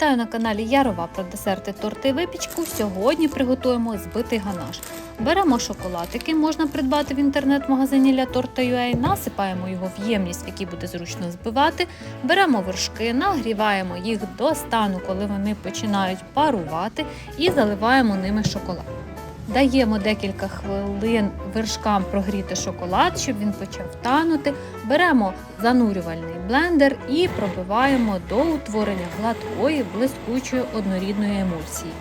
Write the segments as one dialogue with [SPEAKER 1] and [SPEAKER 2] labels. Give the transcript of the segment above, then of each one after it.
[SPEAKER 1] Вітаю на каналі Ярова про десерти, торти і випічку. Сьогодні приготуємо збитий ганаш. Беремо шоколад, який можна придбати в інтернет-магазині для торта.ua, насипаємо його в ємність, в якій буде зручно збивати. Беремо вершки, нагріваємо їх до стану, коли вони починають парувати, і заливаємо ними шоколад. Даємо декілька хвилин вершкам прогріти шоколад, щоб він почав танути. Беремо занурювальний блендер і пробиваємо до утворення гладкої, блискучої однорідної емульсії.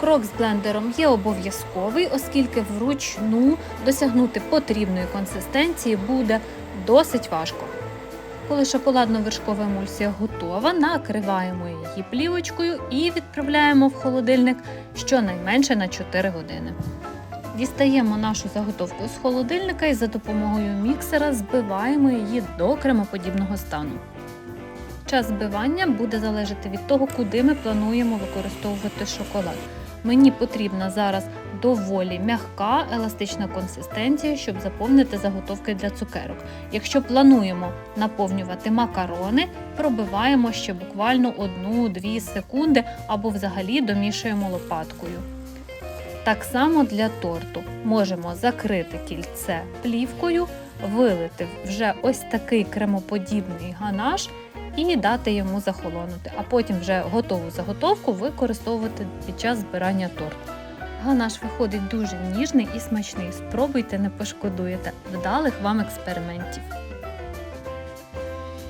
[SPEAKER 1] Крок з блендером є обов'язковий, оскільки вручну досягнути потрібної консистенції буде досить важко. Коли шоколадно-вершкова емульсія готова, накриваємо її плівочкою і відправляємо в холодильник щонайменше на 4 години. Дістаємо нашу заготовку з холодильника і за допомогою міксера збиваємо її до кремоподібного стану. Час збивання буде залежати від того, куди ми плануємо використовувати шоколад. Мені потрібна зараз доволі м'яка еластична консистенція, щоб заповнити заготовки для цукерок. Якщо плануємо наповнювати макарони, пробиваємо ще буквально 1-2 секунди або взагалі домішуємо лопаткою. Так само для торту можемо закрити кільце плівкою, вилити вже ось такий кремоподібний ганаш і дати йому захолонути, а потім вже готову заготовку використовувати під час збирання торту. Ганаш виходить дуже ніжний і смачний. Спробуйте, не пошкодуєте. Вдалих вам експериментів!